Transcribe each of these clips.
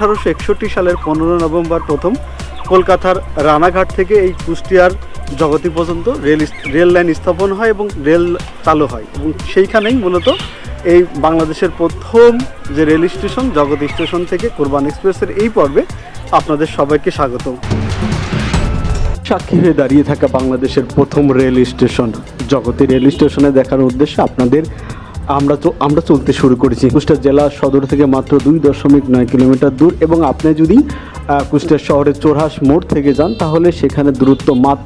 আঠারোশো একষট্টি সালের পনেরো নভেম্বর প্রথম কলকাতার রানাঘাট থেকে এই কুষ্টিয়ার জগতি পর্যন্ত রেল রেল লাইন স্থাপন হয় এবং রেল চালু হয় এবং সেইখানেই মূলত এই বাংলাদেশের প্রথম যে রেল স্টেশন জগৎ স্টেশন থেকে কোরবান এক্সপ্রেসের এই পর্বে আপনাদের সবাইকে স্বাগত সাক্ষী হয়ে দাঁড়িয়ে থাকা বাংলাদেশের প্রথম রেল স্টেশন, জগতী রেল স্টেশনে দেখার উদ্দেশ্যে আপনাদের আমরা আমরা চলতে শুরু করেছি। কুষ্টিয়া জেলা সদর থেকে মাত্র দুই দশমিক নয় কিলোমিটার দূর এবং আপনি যদি কুষ্টিয়া শহরের চোরহাস মোড় থেকে যান, তাহলে সেখানে দূরত্ব মাত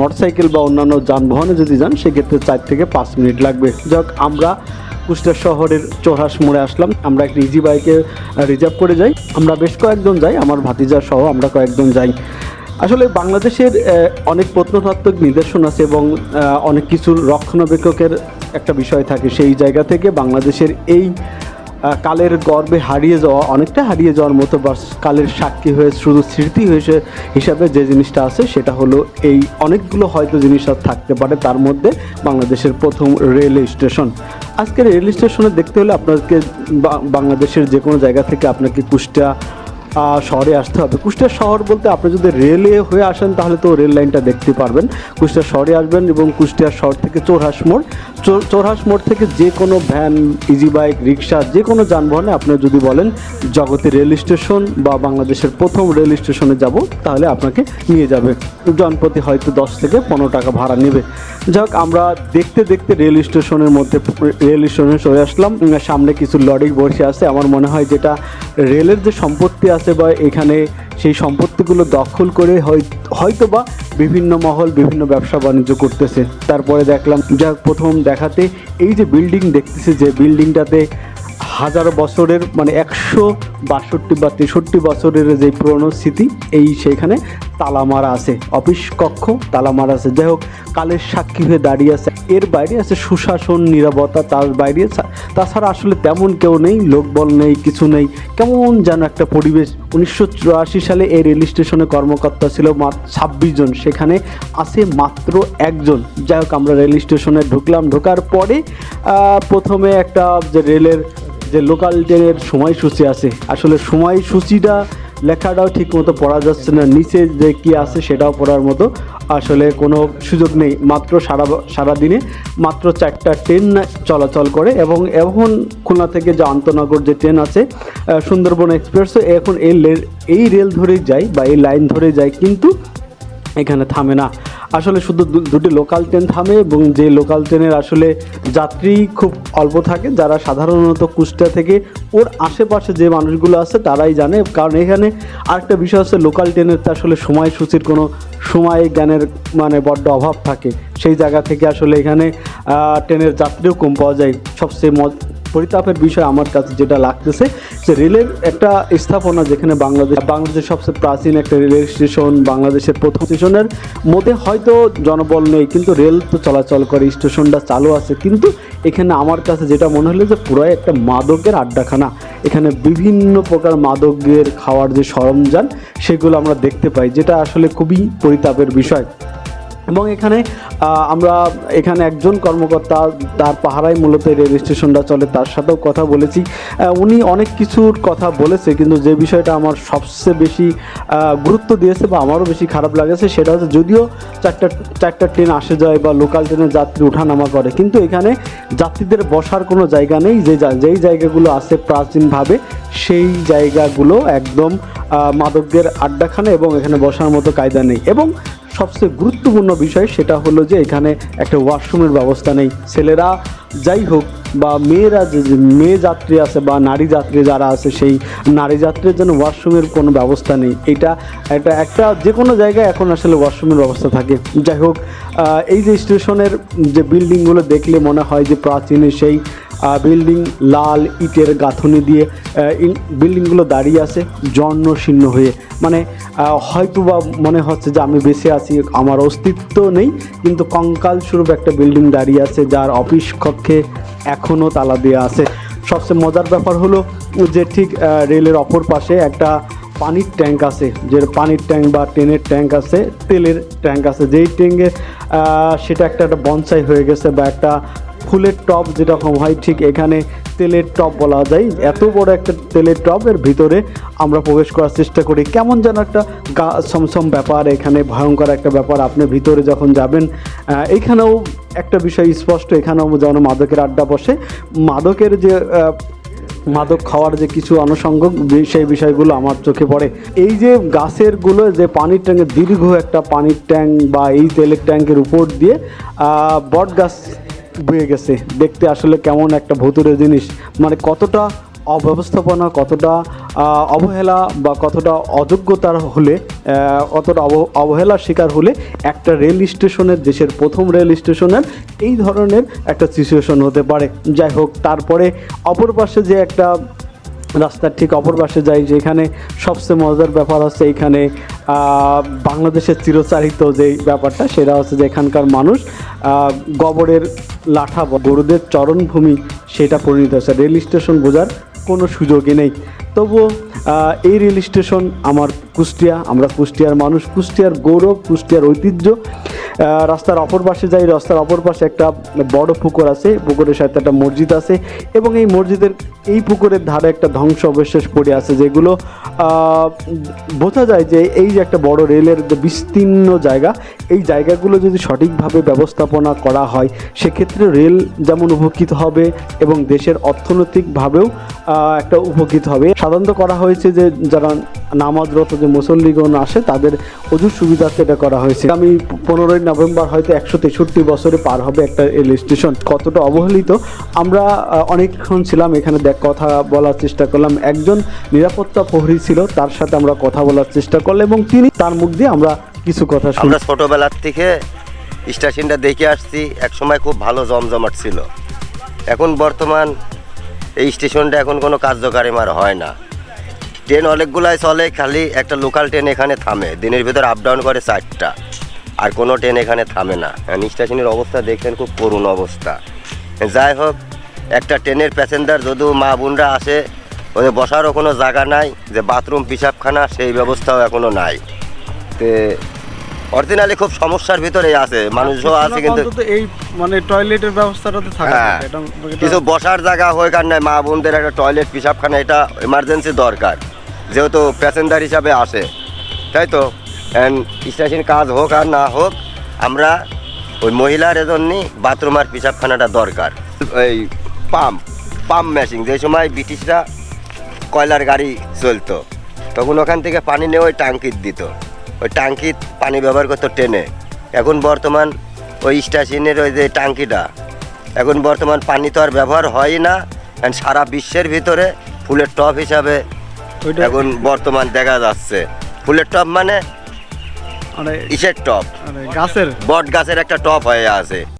মোটরসাইকেল বা অন্যান্য যানবাহনে যদি যান, সেক্ষেত্রে চার থেকে পাঁচ মিনিট লাগবে। যাক, আমরা কুষ্টিয়া শহরের চৌরাস মোড়ে আসলাম। আমরা একটা ইজি বাইকে রিজার্ভ করে যাই। আমরা বেশ কয়েকজন যাই, আমার ভাতিজা সহ আমরা কয়েকজন যাই। আসলে বাংলাদেশের অনেক প্রত্নতাত্ত্বিক নিদর্শন আছে এবং অনেক কিছুর রক্ষণাবেক্ষকের একটা বিষয় থাকে সেই জায়গা থেকে বাংলাদেশের এই কালের গর্বে হারিয়ে যাওয়া অনেকটা হারিয়ে যাওয়ার মতো বা কালের সাক্ষী হয়ে শুধু স্মৃতি হয়েছে হিসাবে যে জিনিসটা আছে সেটা হলো এই অনেকগুলো হয়তো জিনিস আর থাকতে পারে তার মধ্যে বাংলাদেশের প্রথম রেল স্টেশন। আজকের রেল স্টেশনে দেখতে হলে আপনাকে বাংলাদেশের যে কোনো জায়গা থেকে আপনাকে কুষ্টিয়া আহ, শহরে আসতে হবে। কুষ্টিয়া শহর বলতে আপনি যদি রেলে হয়ে আসেন তাহলে তো রেল লাইনটা দেখতে পারবেন। কুষ্টিয়া শহরে আসবেন এবং কুষ্টিয়া শহর থেকে চোরহাস মোড় চোর- চোরহাস মোড় থেকে যে কোনো ভ্যান ইজি বাইক রিক্সা যে কোনো যানবাহনে আপনি যদি বলেন জগতে রেল স্টেশন বা বাংলাদেশের প্রথম রেল স্টেশনে যাব, তাহলে আপনাকে নিয়ে যাবে। জনপ্রতি হয়তো দশ থেকে পনেরো টাকা ভাড়া নেবে। যাক, আমরা দেখতে দেখতে রেল স্টেশনের মধ্যে রেল স্টেশনে চলে আসলাম। সামনে কিছু লরি বসে আছে। আমার মনে হয় যেটা রেলের যে সম্পত্তি আছে বা এখানে সেই সম্পত্তিগুলো দখল করে হয়- হয়তো বা বিভিন্ন মহল, বিভিন্ন ব্যবসা বাণিজ্য করতেছে। তারপরে দেখলাম যা প্রথম দেখাতে এই যে বিল্ডিং দেখতেছে যে বিল্ডিংটাতে হাজার বছরের মানে একশো বাষট্টি বা তেষট্টি বছরের যে পুরনো স্মৃতি, এই সেইখানে তালা মারা আছে, অফিস কক্ষ তালা মারা আছে। যাই হোক, কালের সাক্ষী হয়ে দাঁড়িয়ে আছে। এর বাইরে আছে সুশাসন নিরাপত্তা তার বাইরে তাছাড়া আসলে তেমন কেউ নেই, লোকবল নেই, কিছু নেই। কেমন যেন একটা পরিবেশ। উনিশশো চুরাশি সালে এই রেল স্টেশনে কর্মকর্তা ছিল ছাব্বিশ জন। সেখানে আছে মাত্র একজন। যাই হোক, আমরা রেল স্টেশনে ঢুকলাম। ঢোকার পরে প্রথমে একটা যে রেলের যে লোকাল ট্রেনের সময়সূচি আছে। আসলে সময়সূচিটা লেখাটাও ঠিক মতো পড়া যাচ্ছে না, নিচে যে কি আছে সেটাও পড়ার মতো আসলে কোনো সুযোগ নেই। মাত্র সারা সারাদিনে মাত্র চারটা ট্রেন চলাচল করে এবং এখন খুলনা থেকে যে আন্তনগর যে ট্রেন আছে সুন্দরবন এক্সপ্রেসও এখন এই এই রেল ধরেই যায় বা এই লাইন ধরে যায়, কিন্তু এখানে থামে না। আসলে শুধু দুটি লোকাল ট্রেন থামে এবং যে লোকাল ট্রেনের আসলে যাত্রী খুব অল্প থাকে, যারা সাধারণত কুষ্টিয়া থেকে ওর আশেপাশে যে মানুষগুলো আছে তারাই জানে। কারণ এখানে আরেকটা বিষয় হচ্ছে লোকাল ট্রেনের তো আসলে সময়সূচির কোনো সময় জ্ঞানের মানে বড্ড অভাব থাকে। সেই জায়গা থেকে আসলে এখানে ট্রেনের যাত্রীও কম পাওয়া যায়। সবচেয়ে পরিতাপের বিষয় আমার কাছে যেটা লাগতেছে, যে রেলের একটা স্থাপনা যেখানে বাংলাদেশ বাংলাদেশের সবচেয়ে প্রাচীন একটা রেল স্টেশন, বাংলাদেশের প্রথম স্টেশনের মধ্যে হয়তো জনবল নেই, কিন্তু রেল তো চলাচল করে, স্টেশনটা চালু আছে। কিন্তু এখানে আমার কাছে যেটা মনে হলো যে পুরাই একটা মাদকের আড্ডাখানা। এখানে বিভিন্ন প্রকার মাদকের খাওয়ার যে সরঞ্জাম, সেগুলো আমরা দেখতে পাই, যেটা আসলে খুবই পরিতাপের বিষয়। এবং এখানে আমরা এখানে একজন কর্মকর্তা, তার পাহারায় মূলত রেল স্টেশনটা চলে, তার সাথেও কথা বলেছি। উনি অনেক কিছুর কথা বলেছে, কিন্তু যে বিষয়টা আমার সবচেয়ে বেশি গুরুত্ব দিয়েছে বা আমারও বেশি খারাপ লাগেছে, সেটা হচ্ছে যদিও চারটা চারটা ট্রেন আসে যায় বা লোকাল ট্রেনের যাত্রী ওঠানামা করে, কিন্তু এখানে যাত্রীদের বসার কোনো জায়গা নেই, যে যেই জায়গাগুলো আছে প্রাচীনভাবে, সেই জায়গাগুলো একদম মাদকদের আড্ডাখানা এবং এখানে বসার মতো কায়দা নেই। এবং সবচেয়ে গুরুত্বপূর্ণ বিষয় সেটা হলো যে এখানে একটা ওয়াশরুমের ব্যবস্থা নেই। ছেলেরা যাই হোক বা মেয়েরা যে মেয়ে যাত্রী আছে বা নারী যাত্রী যারা আছে সেই নারী যাত্রীর জন্য ওয়াশরুমের কোনো ব্যবস্থা নেই। এটা একটা একটা যে কোনো জায়গায় এখন আসলে ওয়াশরুমের ব্যবস্থা থাকে। যাই হোক এই যে স্টেশনের যে বিল্ডিংগুলো দেখলে মনে হয় যে প্রাচীনের সেই বিল্ডিং লাল ইটের গাঁথনি দিয়ে বিল্ডিংগুলো দাঁড়িয়ে আছে, জর্ণ শীর্ণ হয়ে। মানে হয়তো বা মনে হচ্ছে যে আমি বেঁচে আছি, আমার অস্তিত্ব নেই, কিন্তু কঙ্কাল স্বরূপ একটা বিল্ডিং দাঁড়িয়ে আছে, যার অফিস কক্ষে এখনও তালা দেওয়া আছে। সবচেয়ে মজার ব্যাপার হলো যে ঠিক রেলের অপর পাশে একটা পানির ট্যাঙ্ক আছে, যে পানির ট্যাঙ্ক বা ট্রেনের ট্যাঙ্ক আছে, তেলের ট্যাঙ্ক আছে। যেই ট্যাঙ্কে সেটা একটা একটা বনসাই হয়ে গেছে বা একটা ফুলের টপ যেরকম হয় ঠিক এখানে তেলের টপ বলা যায়। এত বড় একটা তেলের টপের ভিতরে আমরা প্রবেশ করার চেষ্টা করি। কেমন যেন একটা গা সমসম ব্যাপার এখানে ভয়ঙ্কর একটা ব্যাপার। আপনি ভিতরে যখন যাবেন আহ, এইখানেও একটা বিষয় স্পষ্ট এখানেও যেন মাদকের আড্ডা বসে। মাদকের যে মাদক খাওয়ার যে কিছু আনুষঙ্গ সেই বিষয়গুলো আমার চোখে পড়ে। এই যে গাছেরগুলো যে পানির ট্যাঙ্কের দীর্ঘ একটা পানির ট্যাঙ্ক বা এই তেলের ট্যাঙ্কের উপর দিয়ে বট গাছ বয়ে গেছে। দেখতে আসলে কেমন একটা ভুতুরে জিনিস। মানে কতটা অব্যবস্থাপনা কতটা অবহেলা বা কতটা অযোগ্যতার হলে অব- অবহেলার শিকার হলে একটা রেল স্টেশনের দেশের প্রথম রেল স্টেশনের এই ধরনের একটা সিচুয়েশন হতে পারে। যাই হোক তারপরে অপর পাশে যে একটা রাস্তার ঠিক অপর পাশে যাই যেখানে সবচেয়ে মজার ব্যাপার আছে আহ, বাংলাদেশের চিরচারিত যে ব্যাপারটা, সেটা হচ্ছে যে এখানকার মানুষ গবরের লাঠা গরুদের চরণভূমি সেটা পরিণত হচ্ছে রেল স্টেশন বোঝার কোনো সুযোগই নেই। তবুও এই রেল স্টেশন আমার কুষ্টিয়া, আমরা কুষ্টিয়ার মানুষ, কুষ্টিয়ার গৌরব, কুষ্টিয়ার ঐতিহ্য। রাস্তার অপর পাশে যাই, রাস্তার অপর পাশে একটা বড় পুকুর আছে, পুকুরের সাথে একটা মসজিদ আছে এবং এই মসজিদের এই পুকুরের ধারে একটা ধ্বংস অবশেষ পড়ে আছে যেগুলো বোঝা যায় যে এই যে একটা বড় রেলের বিস্তীর্ণ জায়গা, এই জায়গাগুলো যদি সঠিকভাবে ব্যবস্থাপনা করা হয়, সেক্ষেত্রে রেল যেমন উপকৃত হবে এবং দেশের অর্থনৈতিকভাবেও একটা উপকৃত হবে। সাধারণত করা হয়েছে যে যারা নামাজরত যে মুসল্লিগণ আসে, তাদের অজুর সুবিধার্থে এটা করা হয়েছে। আমি পনেরোই নভেম্বর হয়তো একশো তেষট্টি বছরে পার হবে একটা রেল স্টেশন। কতটা অবহেলিত? আমরা অনেকক্ষণ ছিলাম, এখানে দেখ, কথা বলার চেষ্টা করলাম। একজন নিরাপত্তা প্রহরী ছিল, তার সাথে আমরা কথা বলার চেষ্টা করলাম এবং তিনি তার মুখ দিয়ে আমরা কিছু কথা আমরা ছোটবেলার থেকে স্টেশনটা দেখে আসছি, একসময় খুব ভালো জমজমাট ছিল। এখন বর্তমান এই স্টেশনটা এখন কোনো কার্যকারী আর হয় না। ট্রেন অনেকগুলাই চলে, খালি একটা লোকাল ট্রেন এখানে থামে। দিনের ভিতর আপ ডাউন করে চারটা। আর কোনো ট্রেন এখানে থামে না। এখন স্টেশনের অবস্থা দেখছেন খুব করুণ অবস্থা। যাই হোক, একটা ট্রেনের প্যাসেঞ্জার যদিও মা বোনরা আসে, ওদের বসারও কোনো জায়গা নাই, যে বাথরুম পিসাবখানা সেই ব্যবস্থাও এখনও নাই। তে অরিজিনালি খুব সমস্যার ভিতরে আছে মানুষও আছে কিন্তু এই মানে টয়লেটের ব্যবস্থাটা তো থাকা হ্যাঁ। কিছু বসার জায়গা হয়ে কার নাই মা বোনদের একটা টয়লেট পিসাবখানা এটা এমার্জেন্সি দরকার যেহেতু প্যাসেঞ্জার হিসাবে আসে তাই তো? স্টেশন কাজ হোক আর না হোক আমরা ওই মহিলার এজন্যই বাথরুম আর পিসাবখানাটা দরকার। ওই পাম্প পাম্প মেশিন যে সময় ব্রিটিশরা কয়লার গাড়ি চলতো তখন ওখান থেকে পানি নিয়ে ওই টাঙ্কির দিত। ওই টাঙ্কির পানি ব্যবহার করতো ট্রেনে। এখন বর্তমান ওই স্টেশনের ওই যে টাঙ্কিটা এখন বর্তমান পানি তো আর ব্যবহার হয় না সারা বিশ্বের ভিতরে ফুলের টপ হিসাবে এখন বর্তমান দেখা যাচ্ছে। ফুলের টপ মানে ইসের টপ গাছের। বট গাছের একটা টপ হয়ে আছে।